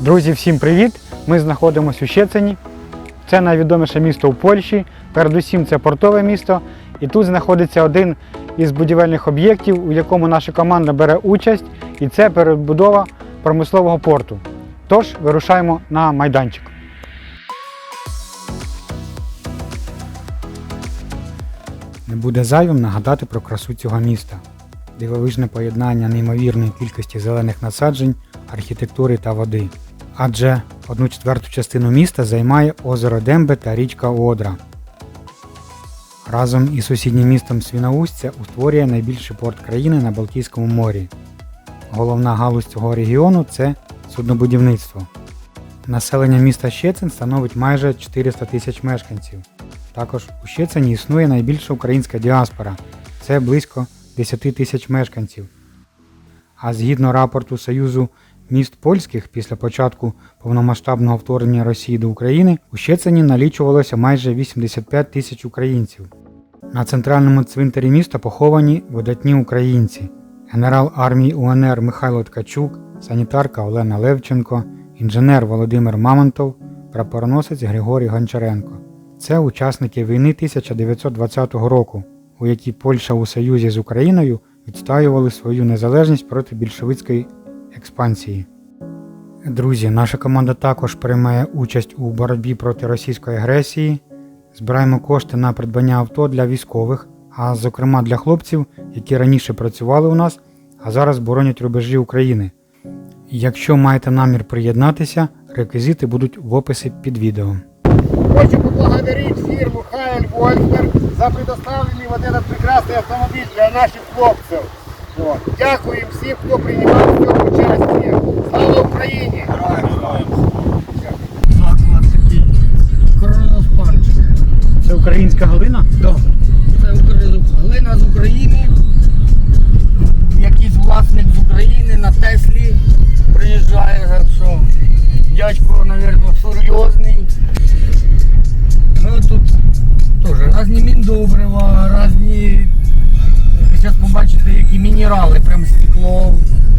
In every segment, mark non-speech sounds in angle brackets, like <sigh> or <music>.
Друзі, всім привіт! Ми знаходимося у Щецині. Це найвідоміше місто у Польщі. Передусім це портове місто. І тут знаходиться один із будівельних об'єктів, у якому наша команда бере участь, і це перебудова промислового порту. Тож вирушаємо на майданчик. Не буде зайвим нагадати про красу цього міста. Дивовижне поєднання неймовірної кількості зелених насаджень, архітектури та води. Адже одну четверту частину міста займає озеро Дембе та річка Одра. Разом із сусіднім містом Свіноустя утворює найбільший порт країни на Балтійському морі. Головна галузь цього регіону це суднобудівництво. Населення міста Щецин становить майже 400 тисяч мешканців. Також у Щецині існує найбільша українська діаспора це близько 10 тисяч мешканців. А згідно рапорту Союзу міст польських після початку повномасштабного вторгнення Росії до України у Щецині налічувалося майже 85 тисяч українців. На центральному цвинтарі міста поховані видатні українці: генерал армії УНР Михайло Ткачук, санітарка Олена Левченко, інженер Володимир Мамонтов, прапороносець Григорій Гончаренко. Це учасники війни 1920 року, у якій Польща у союзі з Україною відстоювали свою незалежність проти більшовицької експансії. Друзі, наша команда також приймає участь у боротьбі проти російської агресії. Збираємо кошти на придбання авто для військових, а зокрема для хлопців, які раніше працювали у нас, а зараз боронять рубежі України. Якщо маєте намір приєднатися, реквізити будуть в описі під відео. Хочу поблагодарить фирму Хайль Вольфер за предоставленный вот этот прекрасный автомобиль для наших хлопцев. Вот. Дякую всем, кто принимал в нем участие. Слава Україні! Кроноспанчик. Це українська галина? Да. Це глина з України. Якийсь власник з України на Теслі приїжджає, так що дядько, мабуть, серйозний. Ну тут теж різні міндобрива, різні. Зараз побачите, які мінерали, прям стекло,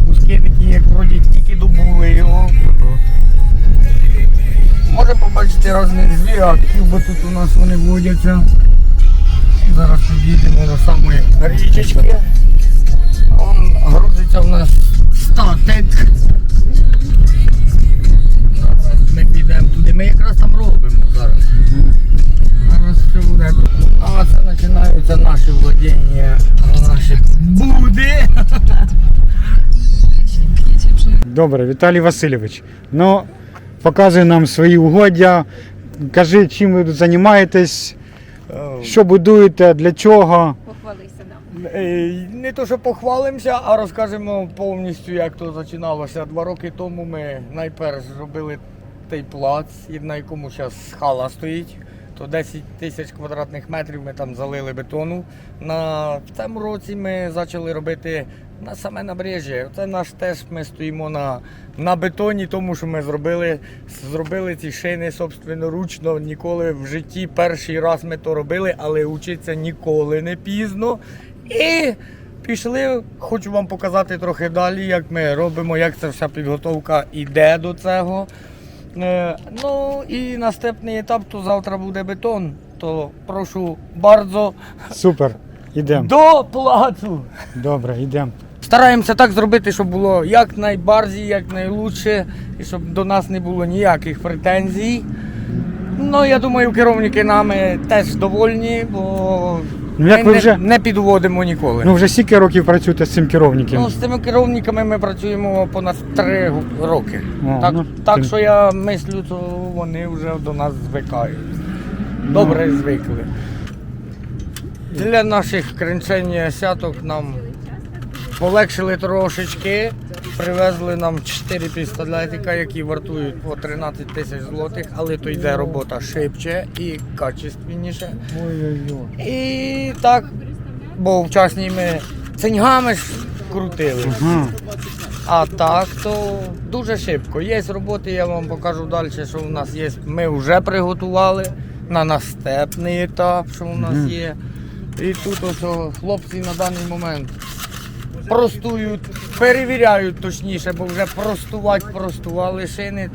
куски такі, як вроді тільки добули. Може побачити різних звірятків, бо тут у нас вони водяться. Зараз підійдемо до самої річечки. Он грузиться Добре, Віталій Васильович. Ну, показуй нам свої угоддя. Кажи, чим ви тут займаєтесь, що будуєте, для чого. Похвалися нам. Е, Не то, що похвалимося, а розкажемо повністю, як то починалося. Два роки тому ми найперш зробили той плац, на якому зараз хала стоїть. То 10 тисяч квадратних метрів ми там залили бетону. На, в цьому році ми почали робити на саме набережжя. Це наш теж ми стоїмо на, на бетоні, тому що ми зробили, зробили ці шини собственноручно. Ніколи в житті перший раз ми то робили, але учиться ніколи не пізно. І пішли, хочу вам показати трохи далі, як ми робимо, як ця вся підготовка йде до цього. Е, Ну і наступний етап, то завтра буде бетон. То прошу bardzo Супер. Ідемо. до плацу. Добре, йдемо. Стараємося так зробити, щоб було як найбарзі, як найлучше, і щоб до нас не було ніяких претензій. Ну, я думаю, керівники нами теж довольні, бо Ну, як ми ви не, вже- не підводимо ніколи. Ну вже скільки років працюєте з цим керівником? Ну, з цими керівниками ми працюємо понад три роки. О, так, ну, так тим- що я мислю, то вони вже до нас звикають. Добре звикли. Для наших кринчення сяток нам полегшили трошечки. Привезли нам 4 пістолетика, які вартують по 13 тисяч злотих, але то йде робота шибче і качественніше. І так, бо вчасні ми циньгами ж крутили. А так, то дуже шибко. Є роботи, я вам покажу далі, що у нас є. Ми вже приготували на наступний етап, що у нас є. І тут ось хлопці на даний момент простують, перевіряють точніше, бо вже простувати простували шини.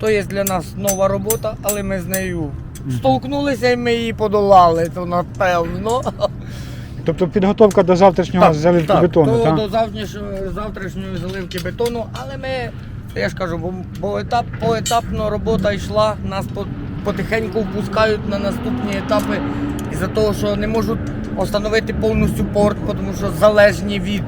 То є для нас нова робота, але ми з нею столкнулися і ми її подолали, то напевно. Тобто підготовка до завтрашнього заливки бетону, то так? до завтрашньої, завтрашньої заливки бетону, але ми, я ж кажу, бо, бо етап, поетапно робота йшла, нас по- потихеньку впускають на наступні етапи із-за того, що не можуть встановити повністю порт, тому що залежні від.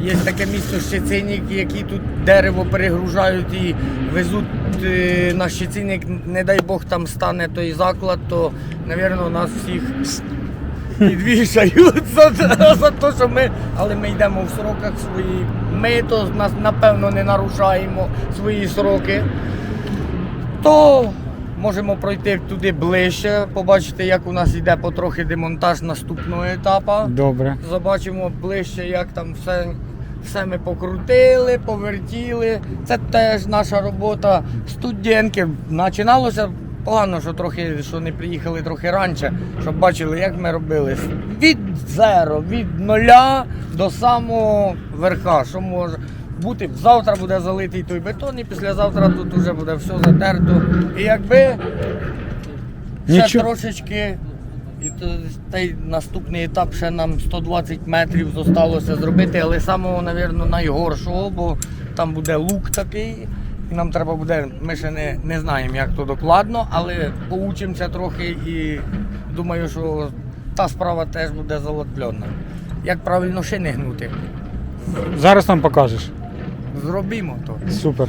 Є таке місто Щецинік, які тут дерево перегружають і везуть е, на Щецинік, не дай Бог там стане той заклад, то, мабуть, нас всіх підвішають за, <laughs> за те, що ми, але ми йдемо в сроках свої. Ми то нас напевно не нарушаємо свої сроки. То можемо пройти туди ближче, побачити, як у нас йде потрохи демонтаж наступного етапу. Добре. Побачимо ближче, як там все, все ми покрутили, повертіли. Це теж наша робота студентки. Починалося погано, що трохи що не приїхали трохи раніше, щоб бачили, як ми робили. Від зеро, від нуля до самого верха. Що може бути? Завтра буде залитий той бетон, і післязавтра тут вже буде все затерто. І якби ще Нічого. трошечки. І то, той наступний етап ще нам 120 метрів зосталося зробити, але самого, мабуть, найгоршого, бо там буде лук такий, і нам треба буде, ми ще не, не знаємо, як то докладно, але поучимося трохи і думаю, що та справа теж буде золотпльона. Як правильно шини гнути. Зараз нам покажеш. Зробімо то. Супер.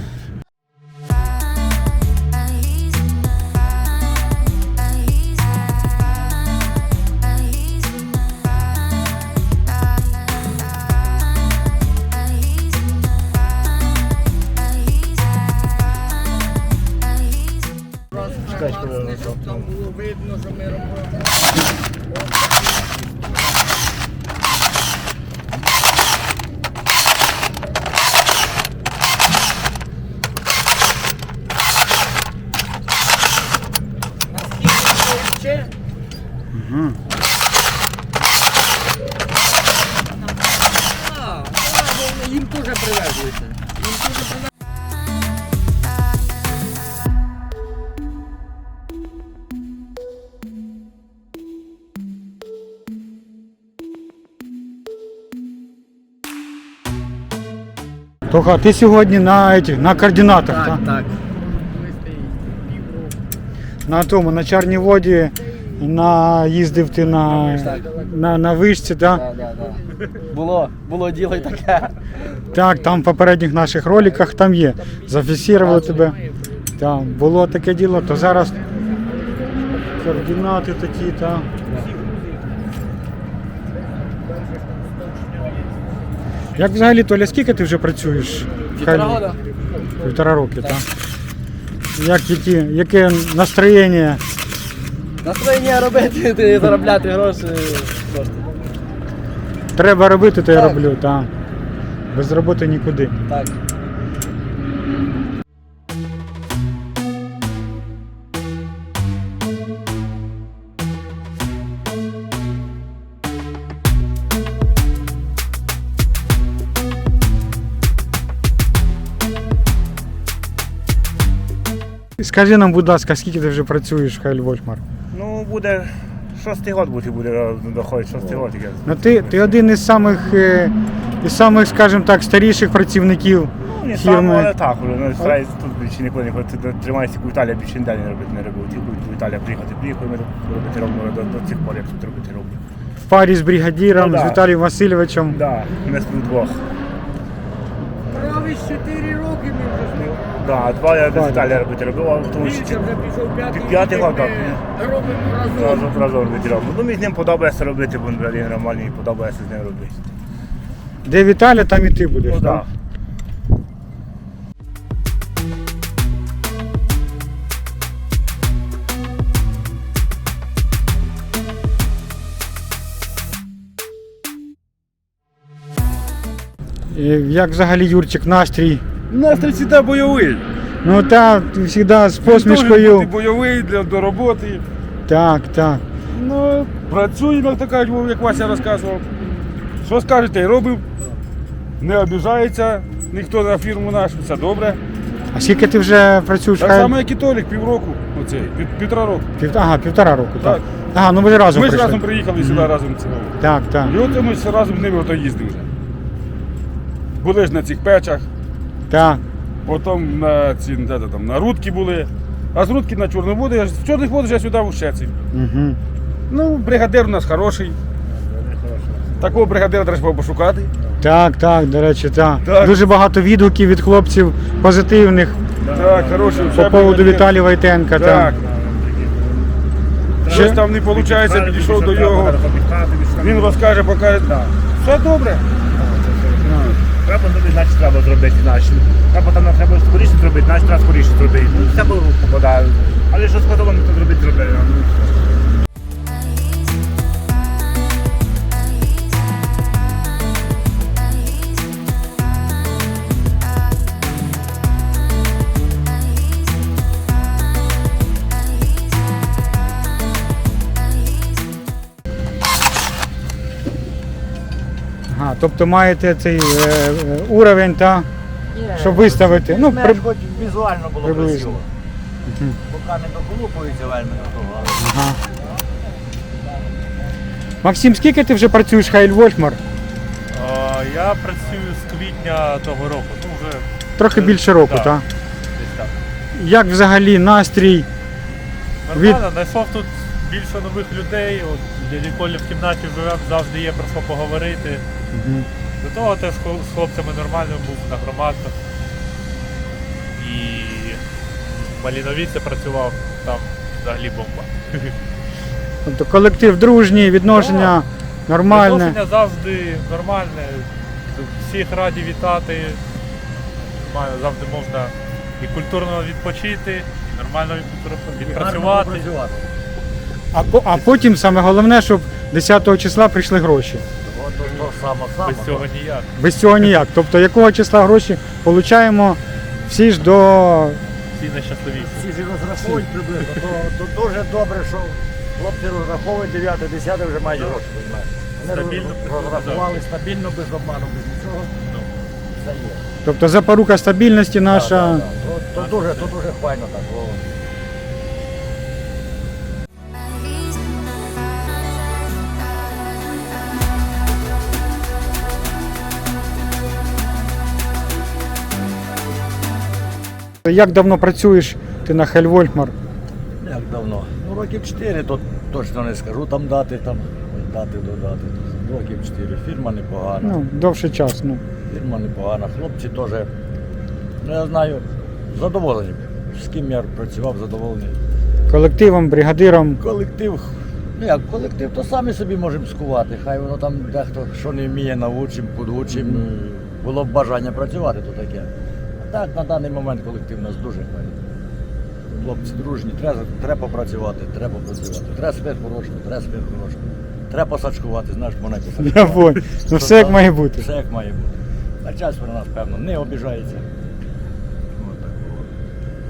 Угу. а, а, бо їм теж привезлися. Їм теж привезли. Тоха, ти сьогодні на, этих, на координатах, так? так. На тому, на Чорній воді на, їздив ти на, на, на вишці, так? Було, було діло й таке. Так, там в попередніх наших роликах там є. Зафіксували тебе. Так, було таке діло, то зараз координати такі, так. Як взагалі, Толя, скільки ти вже працюєш? Півтора года. Півтора роки, так. Як, які, яке настроєння? Настроєння робити, <laughs> ти заробляти гроші. Треба робити, то я Так. роблю, так. Без роботи нікуди. Так. Скажи нам, будь ласка, скільки ти вже працюєш в Хайль Вольфмар? Ну, буде шостий год бути буде доходить, шостий год. яке. Ну ти, ти один із самих, е, із самих, скажімо так, старіших працівників Ну, не саме, але фірми. так, вже, ну, стараюсь тут більше ніколи не ходити. Тримаюся в Італії, більше ніде не робити не робив. Тільки в Італію приїхати, приїхав, ми тут робити робимо до, до цих пор, як тут робити роблю. В парі з бригадіром, Ну, з. Віталієм Васильовичем. Да, ми тут двох. Праві 4 роки ми вже з ним. Да, два я без. Італії робити робив, а тому що вже пішов п'ятий, год, так. робимо разом. разом разом. Ну, мені з ним подобається робити, бо він взагалі нормальний, і подобається з ним робити. Де Віталя, там і ти будеш. Ну, так? так. І Як взагалі Юрчик настрій? Настрій завжди бойовий. Ну так, завжди з посмішкою. бойовий для до роботи. Так, так. Ну, працюємо, як то кажуть, як Вася розказував. Що скажете, робимо не обіжається ніхто на фірму нашу, все добре. А скільки ти вже працюєш? Так само, як і Толік, півроку, оцей, пів, півтора року. Пів... Ага, півтора року, так. Так. Ага, ну ви разом Ми ж разом приїхали сюди разом цього. Так, так. І от ми ж разом з ними ото їздили вже. Були ж на цих печах, Так. потім на ці де, де, там, на рудки були. А з рудки на Чорноводи, я ж- з чорних вод вже сюди в. Угу. Ну, бригадир у нас хороший. Такого бригадира треба пошукати. Так, так, до речі, так. Так. Дуже багато відгуків від хлопців позитивних Так, хороший. по поводу Віталія Войтенка. Так. Так. Щось там не виходить, підійшов до його. Він розкаже, покаже. Все добре. Треба зробити, значить треба зробити, значить. Треба там треба скоріше зробити, значить треба скоріше зробити. Ну, все по руку попадає. Але що сказано, то зробити зробили. Тобто маєте цей е, е, уровень, та, щоб виставити. Ну, при... хоч візуально було приблизно. красиво. Поки не доколупується вельми до того, але ага. Максим, скільки ти вже працюєш Хайль Вольфмар? А, Я працюю з квітня того року. Ну вже Трохи більше року, Так. так? десь так. Як взагалі настрій? Нормально, знайшов тут більше нових людей. От дяді Колі в кімнаті живемо, завжди є про що поговорити. До того теж з хлопцями нормально був на громадах. І в Маліновіці працював, там взагалі бомба. <laughs> Тобто колектив дружній, відношення нормальне. Відношення завжди нормальне. Всіх раді вітати. Маю- Завжди можна і культурно відпочити, і нормально відпрацювати. А, а потім саме головне, щоб 10 числа прийшли гроші. От то, то само само. Без цього ніяк. Без цього ніяк. Тобто якого числа гроші получаємо всі ж до. Всі найщасливіші. Всі ж розраховують приблизно. То, то дуже добре, що хлопці розраховують 9 10 вже мають гроші. Вони Стабільно роз- розрахували стабільно, без обману, без нічого. Ну. Все є. Тобто запорука стабільності наша. Да, да, да. То, то, дуже, то дуже файно так. О. Як давно працюєш ти на Хельвольгмар? Як давно? Ну років 4, то точно не скажу, там дати, там дати додати. Років 4. Фірма непогана. Ну, довший час. Ну. Фірма непогана. Хлопці теж, ну я знаю, задоволені. З ким я працював, задоволений. Колективом, бригадиром. Колектив. Ну як, колектив, то самі собі можемо скувати. Хай воно там дехто що не вміє, навчим, подучим. Було б бажання працювати, то таке. Так, на даний момент колектив у нас дуже файний. Хлопці дружні, треба, треба працювати, треба працювати. Треба спит хорошого, треба спит хорошого. Треба посачкувати, знаєш, мене <laughs> Я посачкувати. понял. Ну все як має бути. Все як має бути. Начальство на нас, певно, не обіжається. От так було.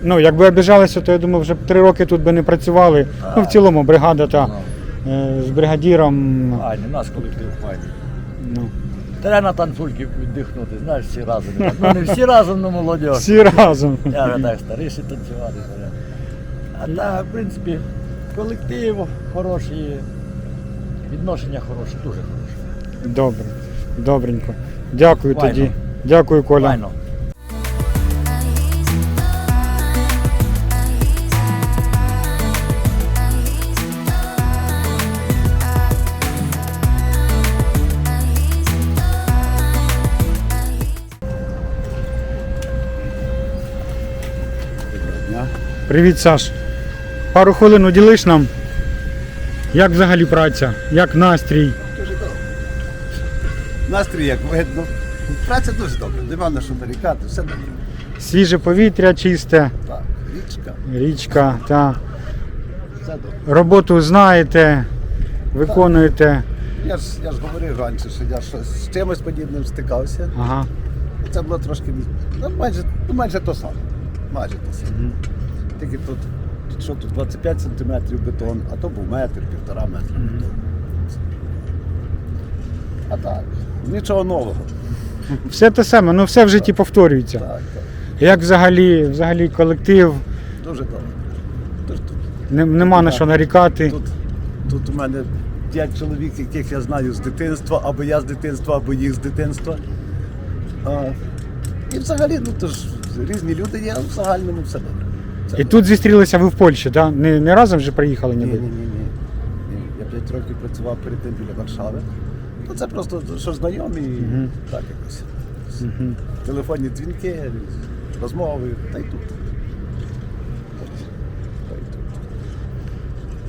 Ну, якби обіжалися, то я думаю, вже б три роки тут би не працювали. Ну, в цілому, бригада та Ну, е, з бригадіром. У нас колектив файний. Ну, Треба на танцульки віддихнути, знаєш, всі разом. Ну не всі разом, ну молодь. всі разом. Я вже так старіший танцювати. А так, в принципі, колектив хороший, відношення хороші, дуже хороші. Добре, добренько. Дякую Файно. тоді. Дякую, Коля. Файно. Привіт, Саш. Пару хвилин уділиш нам. Як взагалі праця? Як настрій? Дуже добре. Настрій, як видно. Праця дуже добра, нема на що нарікати, все добре. Свіже повітря, чисте, Так, річка, річка, та все добре. роботу знаєте, виконуєте. Я ж, я ж говорив раніше, що я щось з чимось подібним стикався. Ага. Це було трошки ну, майже, ну, майже то саме. Майже то саме. Тільки тут, тут що тут 25 сантиметрів бетон, а то був метр, півтора метра бетон. А так, нічого нового. Все те саме, ну все в житті повторюється. Так, так. Як взагалі, взагалі колектив, Дуже добре. Тут. не- нема на що нарікати. Тут, тут у мене п'ять чоловік, яких я знаю з дитинства, або я з дитинства, або їх з дитинства. А, і взагалі, ну то ж різні люди є, а в загальному все добре. І тут зустрілися ви в Польщі, да? не, не разом вже приїхали ні, ні, ніби? ні, ні. Ні. Я п'ять років працював перед тим біля Варшави. Ну це просто що знайомі, і Мгм. так якось. Мгм. Телефонні дзвінки, розмови, та й тут. Та й тут.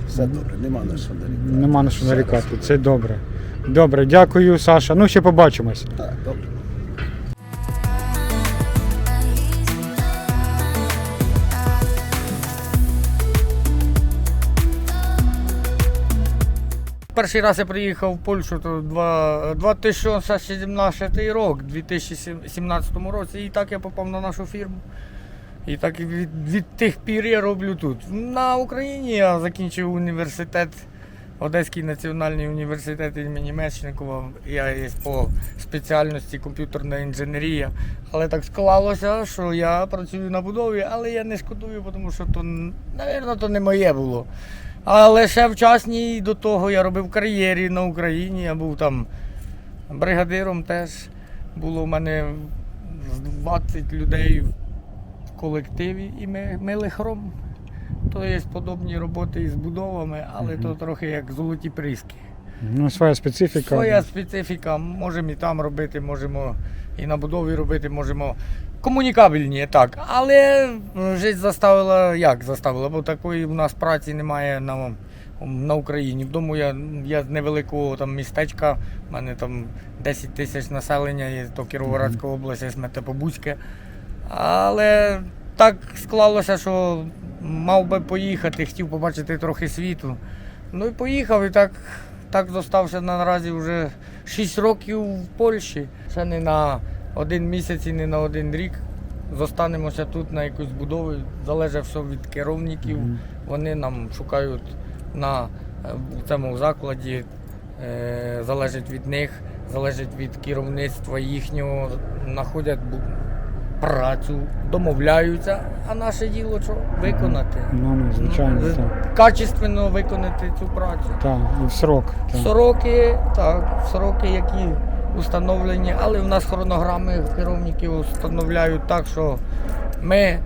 Все добре, нема на що нарікати. Нема на що нарікати, це добре. Добре, дякую, Саша. Ну ще побачимось. Так, добре. Перший раз я приїхав в Польщу то два- 2017 рік, 2017 році, і так я попав на нашу фірму. І так від, від тих пір я роблю тут. На Україні я закінчив університет, Одеський національний університет імені Мечникова. Я є по спеціальності комп'ютерна інженерія. Але так склалося, що я працюю на будові, але я не шкодую, тому що то, мабуть, то не моє було. Але ще вчасній до того я робив кар'єрі на Україні. Я був там бригадиром теж. Було в мене з 20 людей в колективі і ми мили хром. То є подобні роботи із будовами, але то трохи як золоті пріски. Ну, своя специфіка. Своя специфіка, можемо і там робити, можемо і на будові робити, можемо комунікабельні, так. Але життя заставила, як заставила, бо такої в нас праці немає на, на Україні. Вдома я, я з невеликого там містечка, в мене там 10 тисяч населення, є то Кіровоградська область, є Сметепобузьке. Але так склалося, що мав би поїхати, хотів побачити трохи світу. Ну і поїхав, і так, так зостався наразі вже 6 років в Польщі. Ще не на один місяць і не на один рік. Зостанемося тут на якусь будову. Залежить все від керівників. Вони нам шукають на е, в цьому закладі, е, залежить від них, залежить від керівництва їхнього, знаходять працю, домовляються, а наше діло що? Виконати. Ну, ну, звичайно, Ну, так. Качественно виконати цю працю. Так, і в срок. Так. Сроки, так, сроки, які установлені, але в нас хронограми керівників встановляють так, що ми е,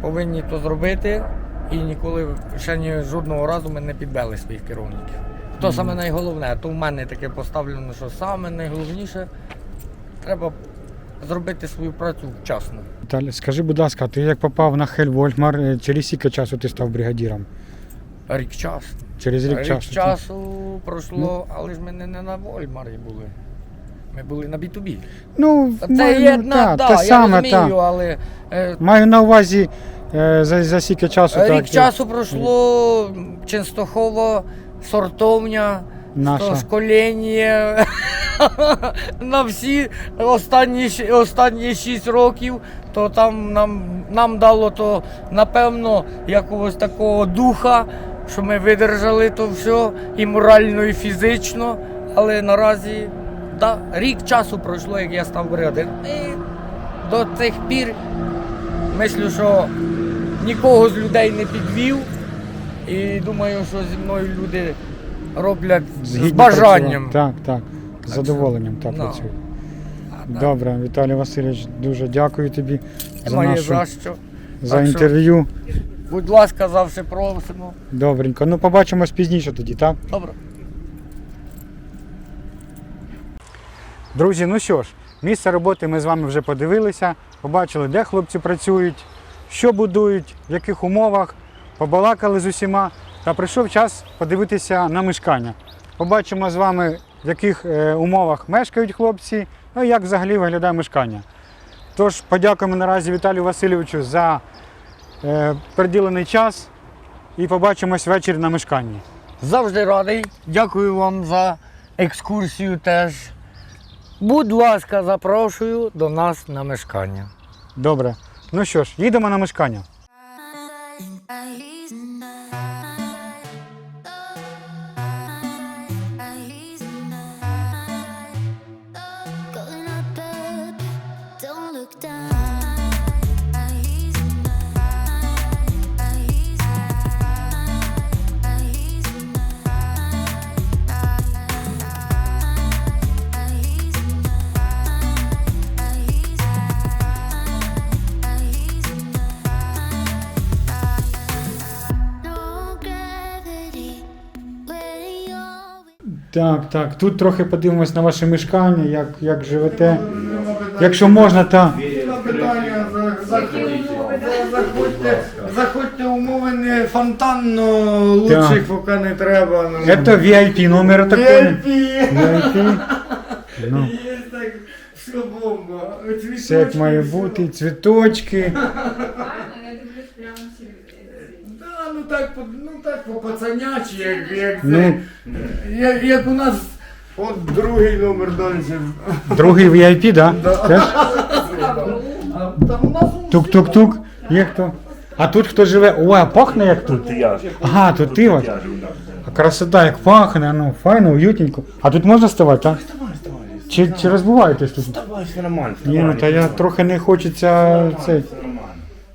повинні то зробити і ніколи ще ні жодного разу ми не підвели своїх керівників. То саме найголовне, то в мене таке поставлено, що саме найголовніше треба зробити свою працю вчасно. Віталій, скажи, будь ласка, ти як попав на Хель Вольфмар, е, через скільки часу ти став бригадіром? Рік часу. Через рік, Рік часу. часу пройшло, але ж ми не на Вольмарі були. Ми були на B2B. Ну, Це маю- є одна, та, да, те я саме, розумію, та. але е, Маю на увазі е, за, за скільки часу рік так. часу пройшло Ченстохова, сортовня, Наша. школіння <laughs> на всі останні, щ- останні 6 років, то там нам, нам дало то, напевно, якогось такого духа, що ми видержали то все і морально, і фізично. Але наразі да, рік часу пройшло, як я став бригадиром. І до цих пір мислю, що нікого з людей не підвів. І думаю, що зі мною люди роблять з бажанням. Так, так. З задоволенням так ну, працюю. А. Добре, Віталій Васильович, дуже дякую тобі за, нашу, за що. за Так що- інтерв'ю. Будь ласка, завжди просимо. Добренько. Ну, побачимось пізніше тоді, так? Добре. Друзі, ну що ж, місце роботи ми з вами вже подивилися, побачили, де хлопці працюють, що будують, в яких умовах, побалакали з усіма. Та прийшов час подивитися на мешкання. Побачимо з вами, в яких е, умовах мешкають хлопці, ну і як взагалі виглядає мешкання. Тож подякуємо наразі Віталію Васильовичу за е, приділений час і побачимось ввечері на мешканні. Завжди радий. Дякую вам за екскурсію теж. Будь ласка, запрошую до нас на мешкання. Добре. Ну що ж, їдемо на мешкання. Так, так. Тут трохи подивимось на ваше мешкання, як, як живете. Якщо можна, то. На питання за- заходьте, заходьте, заходьте умови не фонтанно, лучших поки не треба. ну. Это VIP номер такой. VIP. VIP. Ну, Є так, все бомба. все як має бути, цвіточки. Я дивлюсь прямо ці. Да, ну так, ну так по пацанячі, як, як, це, Ну. як, як у нас от другий номер далі. Другий VIP, да? Теж? А там у нас Тук-тук-тук. Є хто? А тут хто живе? Ой, а пахне як тут. Я ж. Ага, тут ти от. Я живу, да. А красота як пахне, ну файно, уютненько. А тут можна ставати, так? Чи, чи розбуваєтесь тут? Давай, все нормально. Ні, ну та я трохи не хочеться цей.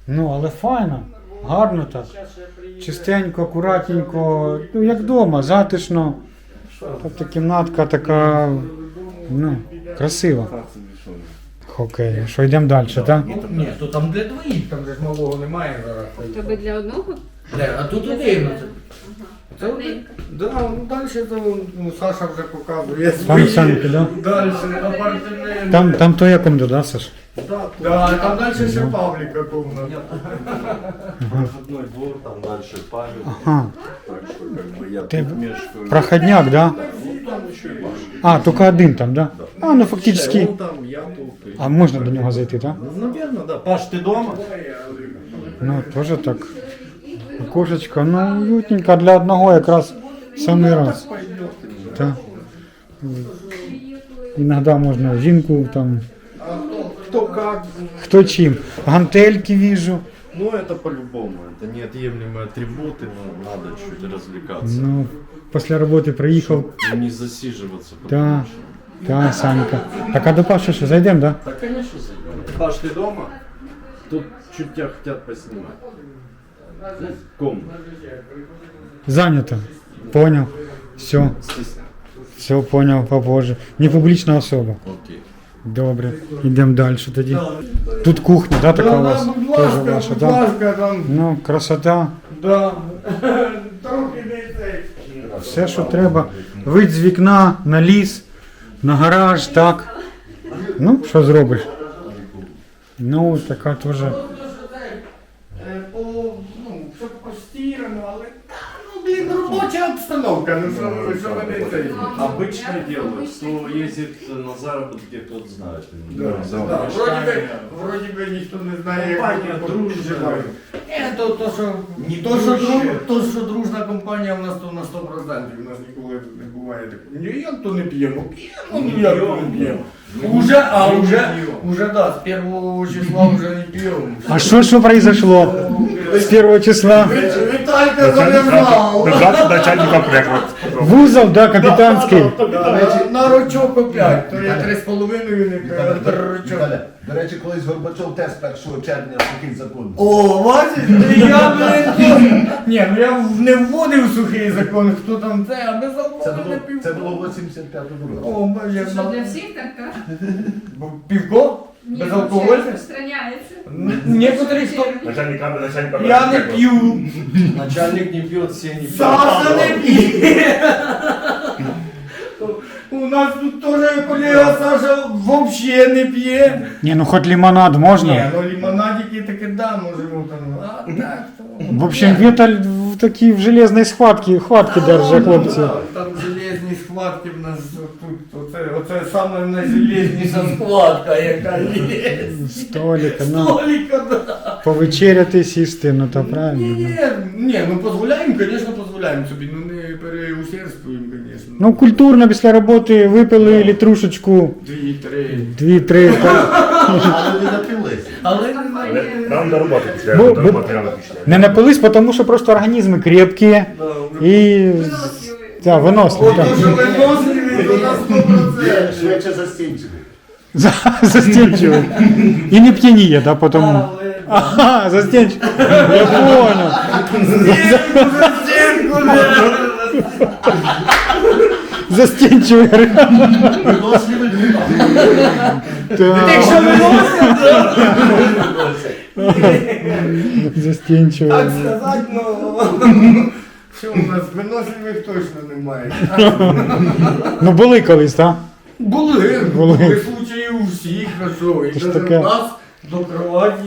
Ну, але файно, гарно так. Чистенько, акуратненько, ну як вдома, затишно. Тобто кімнатка така, ну, красива. Окей, що йдемо далі, так? Ні, то там для двоїх, там же ж малого немає зараз. Тобі для одного? Де, а тут один. Це один. Одненько. Да, ну далі то ну, Саша вже показує. Там самки, да? Далі, апартаменти. Там, там то я комнату, да, Саш? Да, там далі ще Павліка комната. <laughs> Проходной двор, там дальше Павел, Ага. так что как бы я Ты тут мешкаю. Проходняк, да? Ну там еще и Паша. А, тільки один там, да? А, ну фактично. Он там, я тут. и- А можна до нього зайти, так? Ну, наверное, да. Паш, ты дома? Ну, теж так. Окошечко, ну, уютненько для одного якраз самий раз. Так. Іноді можна жінку там. Кто как. Хто чим? Гантельки віжу. Ну это по-любому. Это неотъемлемые атрибуты, но надо чуть развлекаться. Ну, після роботи приїхав. И не засиживаться. Да. потому что- Та, Санька. Так, а до Паші що, зайдемо, так? Да, конечно, зайдем. Паш, ты дома? Тут чуть тебя хотят поснимать. Комнату. Зайнято. Поняв. Все, все поняв, попозже. Не публічна особа. Окей. Добре, йдемо далі тоді. Тут кухня, да, така у вас? ласка, ваша, будь да? ласка, там. Ну, красота. Да. Трохи не цей. Все, що треба. Вид з вікна на ліс, на гараж, так. Ну, що зробиш? Ну, така теж. робоча обстановка, ну що, ви- що вони цей. Обычно делают, кто ездит на заработки, тот знает. Да, да, Вроді би, вроді би ніхто не знає, як Компанія вони дружна. живуть. Ні, то, то, що, Ні, то, що, дружна. друг, то, що дружна компанія в нас то на 100%, у нас ніколи не буває такого. Ні, як то не п'ємо, п'ємо, ну як то не п'ємо. Уже, а уже, уже, да, с первого числа уже не пьем. А что, что произошло с первого числа? Виталька. Начальник- Начальника приклад. Вузол, да, капітанський. На, на рочок опять, то я три з половиною не. Віталя, До речі, колись Горбачов теж 1 червня такий закон. О, бачиш, я, блин, ні, ну я не вводив сухий закон, хто там це, а алкоголю було, не пив. це було 85-му році. О, бачиш, Що для всіх так, так? Півко? Ні, Без вообще алкоголю? розпространяється. Некоторі хто... Начальника, начальника. Я не п'ю. Начальник не пьет, все не пьют. Саша не п'є. У нас тут теж колега Саша взагалі не п'є. Ні, ну хоч лимонад Ні, можна. ну лимонадики таки да, можемо там. А так то. В общем, Віталь в такій в железній схватці, хватки держить хлопці. Там железні схватки в нас тут. Оце, оце саме найжелезніша схватка, яка є. Столика, ну, Століка, да. повечеряти, сісти, ну то правильно. ні, ні, ну дозволяємо, звісно, дозволяємо собі, ну не переусердствуємо, звісно. Ну, культурно після роботи випили літрушечку, Дві-три. дві-три. <laughs> так. Але не напилися. Але Нам до роботи після Бо- до бо- роботи рано пішли. Не напились, тому що просто організми крепкі і да, виносливі. Ото, що так. виносливі, то на 100%. Швидше застінчили. За- Застенчивий. І не п'яніє, да, потому. Ага, застенчивий. Я понял. стінку не Застенчивий. Виносливий Так, Якщо виносять, Застенчивий. так сказати, ну Що у нас виносливих точно немає. Ну були колись, так? Були, Були. були случаї у всіх, а що, і Це ж навіть таке. у нас до кроваті.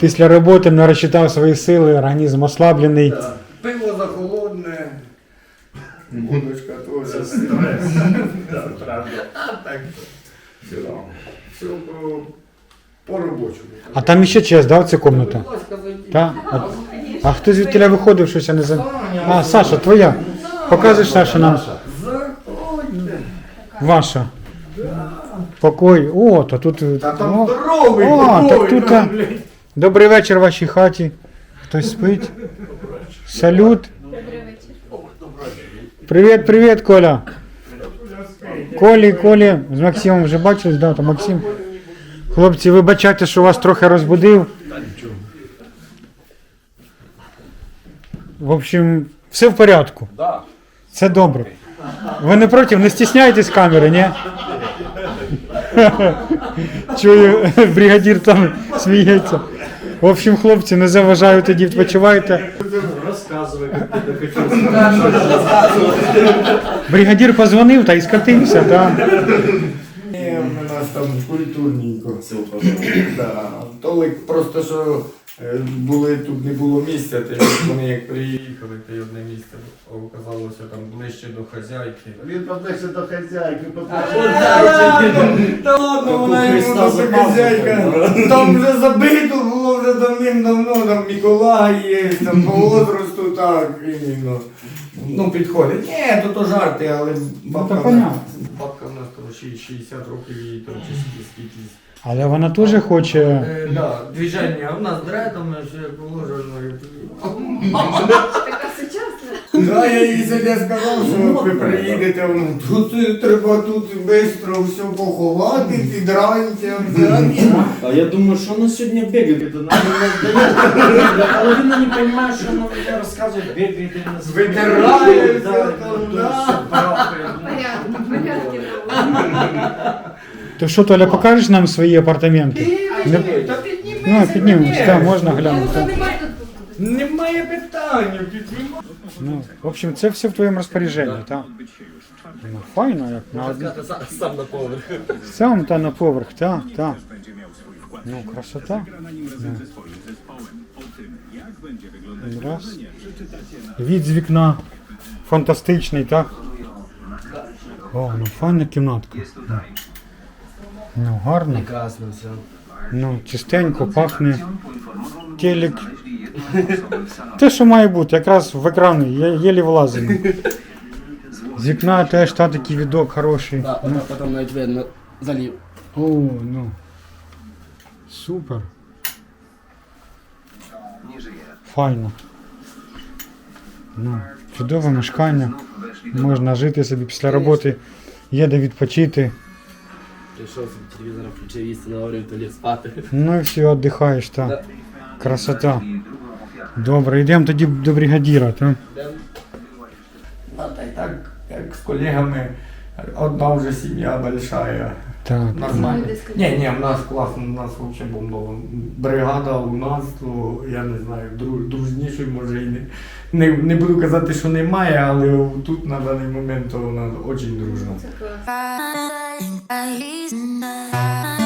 Після роботи не розчитав свої сили, організм ослаблений. Да. Пиво захолодне. Водочка теж. А так, все, все по, по робочому. А там ще честь, да, ця комната? Будь ласка, зайдіть. А, а хто звідти виходив, щось я не знаю. А, Саша, твоя. Показуєш, Саша, нам? Ваша. Покой. О, то тут. Та там О, здоровий, О, тут, там. Добрий вечір в вашій хаті. Хтось спить? Салют. Привіт, привіт, Коля. Колі, Колі. З Максимом вже бачились, да, то Максим. Хлопці, вибачайте, що вас трохи розбудив. В общем, все в порядку. Да. Це добре. Ви не проти, не стісняєтесь камери, ні? <laughs> Чую, бригадір там сміється. В общем, хлопці, не заважаю тоді, відпочивайте. Бригадір позвонив та і скатився, так. Ні, у нас там культурненько. Да. Толик просто що були тут не було місця, то вони як приїхали, то й одне місце оказалося там ближче до хазяйки. Він поближче до хазяйки, Та ладно, вона йому наша хазяйка. Там вже забито було вже давним-давно, там Миколай є, там по возрасту так. Ну, підходить. Ні, то то жарти, але бабка, в нас- бабка в нас там 60 років їй там чи скільки. Але вона теж хоче. Е, да, движення, в нас дредами все як положено. Така сучасна. Да, я їй сьогодні сказав, що ви приїдете, воно, тут е, треба тут швидко все поховати, підранця взяти. А я думаю, що вона сьогодні бігає, то нам не здає. Половина не розуміє, що вона мені розказує, бігає, на Витирає все там, да. Порядки, порядки наводить. То що, Толя, покажеш нам свої апартаменти? Не- Та Ну, піднімемось, так, можна глянути. так. Немає питань, підніми. Ну, в общем, це все в твоєму розпорядженні, так? Ну, файно, як на одну. Сам на поверх. Сам та на поверх, так, так. Ну, красота. Ну. Раз. Від з вікна. Фантастичний, так? О, ну файна кімнатка. Ну, ну гарно. Прекрасно все. Ну, чистенько, пахне. Телек. Те, що має бути, якраз в екрани, є- єлі влазимо. З вікна теж та такий відок хороший. Да, Ну, потім навіть видно залів. О, ну. Супер. Файно. Ну, чудове мешкання. Можна жити собі після роботи, є де відпочити. Прийшов собі телевізор, включив їсти, наговорив, то ліг спати. Ну і все, віддихаєш, Да. так. Красота. Добре, йдемо тоді до бригадіра, так? А та й так, як з колегами, одна вже сім'я большая. Так. Нормально. Ні, ні, в нас класно, у нас взагалі бомбово. Бригада у нас, то я не знаю, дру- дружнішої може і не, не, не буду казати, що немає, але тут на даний момент то вона дуже дружна. Це клас. I, I, he's in